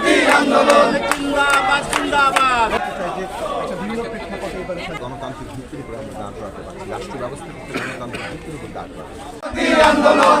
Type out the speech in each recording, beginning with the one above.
সংহতি আন্দোলন। জিন্দাবাদ জিন্দাবাদ। গণতান্ত্রিক ভিত্তির উপরে আমরা দাঁড় করাতে পারি রাষ্ট্র ব্যবস্থা করতে গণতান্ত্রিক ভিত্তির উপর দাঁড় করাতে আন্দোলন।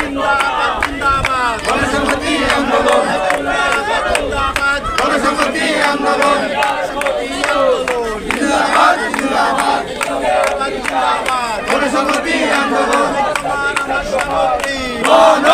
গণ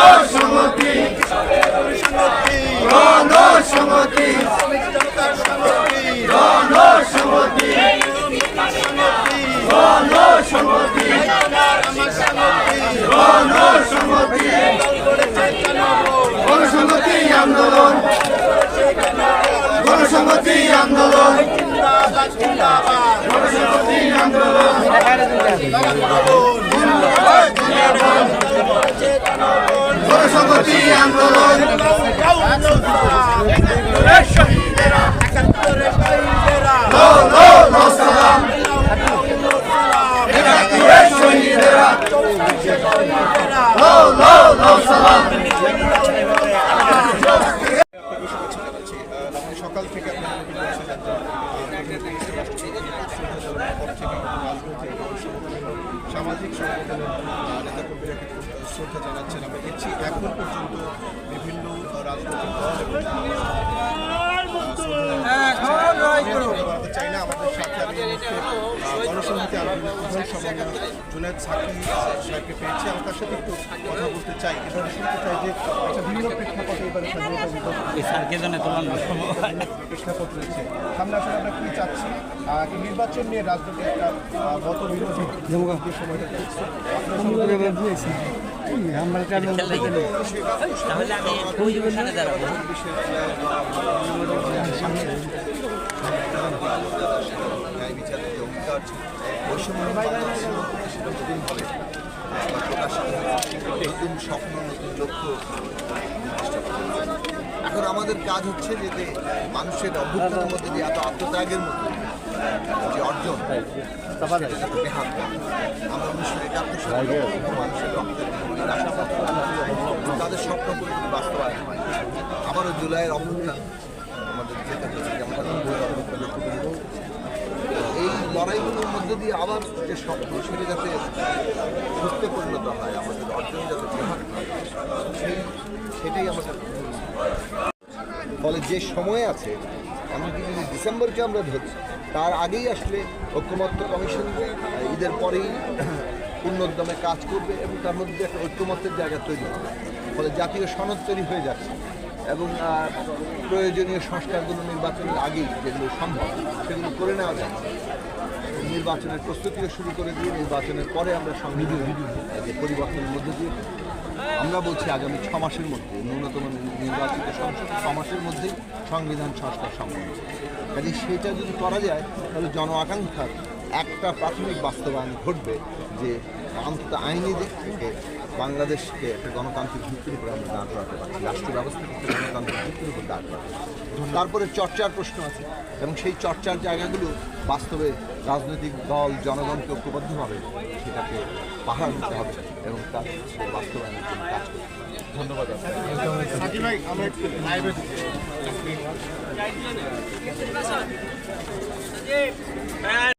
সংহতি দল করেছে জনগণ গণসংহতি আন্দোলন। গণসংহতি আন্দোলন। গণসংহতি আন্দোলন। সামাজিক সংগঠনের নেতা কর্মীরা কিন্তু শ্রদ্ধা জানাচ্ছেন। আমরা দেখছি এখন পর্যন্ত বিভিন্ন আহ, রাজনৈতিক দল এবং আমরা চাই না আমাদের সাথে আমি এই মুহূর্তে, আন্দোলনের প্রধান সমন্বয়ক জুনায়দ সাকি সাহেবকে পেয়েছি। আমি তার সাথে একটু কথা বলতে চাই। এবারে শুনতে চাই যে একটা ভিন্ন প্রেক্ষাপটে এবারে স্বাধীনতা দিবস প্রেক্ষাপট রয়েছে। সামনে আসলে আমরা কি চাচ্ছি? নির্বাচন নিয়ে রাজনৈতিক একটা মত বিরোধী সময়টা চলছে তাহলে আমি নতুন স্বপ্ন নতুন লক্ষ্য নির্দিষ্ট এখন আমাদের কাজ হচ্ছে যে মানুষের অভ্যুত্থানের মধ্যে যে এত আত্মত্যাগের মধ্যে যে অর্জন বেহাত। আমরা উনিশশো একাত্তর সালে মানুষের রক্তের তাদের স্বপ্ন যদি বাস্তবায়ন হয়। আবারও জুলাইয়ের অভ্যুত্থান আমাদের যেতে হচ্ছে যেমন জুলাইয়ের অভ্যুত্থান লক্ষ্য করে তো এই লড়াইগুলোর মধ্যে দিয়ে আবার যে স্বপ্ন, সেটা যাতে সত্যে পরিণত হয়, আমাদের অর্জন যাতে বেহাত সেই, সেটাই আমাদের ফলে যে সময় আছে, এমনকি যদি ডিসেম্বরকে আমরা ধরি, তার আগেই আসলে ঐক্যমত্য কমিশন ঈদের পরেই পূর্ণোদ্যমে কাজ করবে এবং তার মধ্যে একটা ঐক্যমত্যের জায়গা তৈরি হবে। ফলে জাতীয় সনদ তৈরি হয়ে যাচ্ছে। এবং প্রয়োজনীয় সংস্কারগুলো নির্বাচনের আগেই যেগুলো সম্ভব, সেগুলো করে নেওয়া যায়। নির্বাচনের প্রস্তুতিও শুরু করে দিয়ে নির্বাচনের পরে আমরা সংবিধান পরিবর্তনের মধ্যে দিয়ে আমরা বলছি আগামী ছ মাসের মধ্যে, ন্যূনতম নির্বাচিত সংসদ ছ মাসের মধ্যেই সংবিধান সংস্কার সম্ভব কাজে সেটা যদি করা যায়, তাহলে জন আকাঙ্ক্ষার একটা প্রাথমিক বাস্তবায়ন ঘটবে যে অন্তত আইনি দিক থেকে বাংলাদেশকে একটা গণতান্ত্রিক ভিত্তির উপরে আমরা দাঁড় করাতে পারি রাষ্ট্র ব্যবস্থা করতে গণতান্ত্রিক ভিত্তির উপর দাঁড় করাতে পারি তারপরে চর্চার প্রশ্ন আছে এবং সেই চর্চার জায়গাগুলো বাস্তবে রাজনৈতিক দল জনগণকে ঐক্যবদ্ধভাবে সেটাকে পাহারা দিতে হবে এবং তার বাস্তবায়নের জন্য কাজ করতে ধন্যবাদ আপনাকে।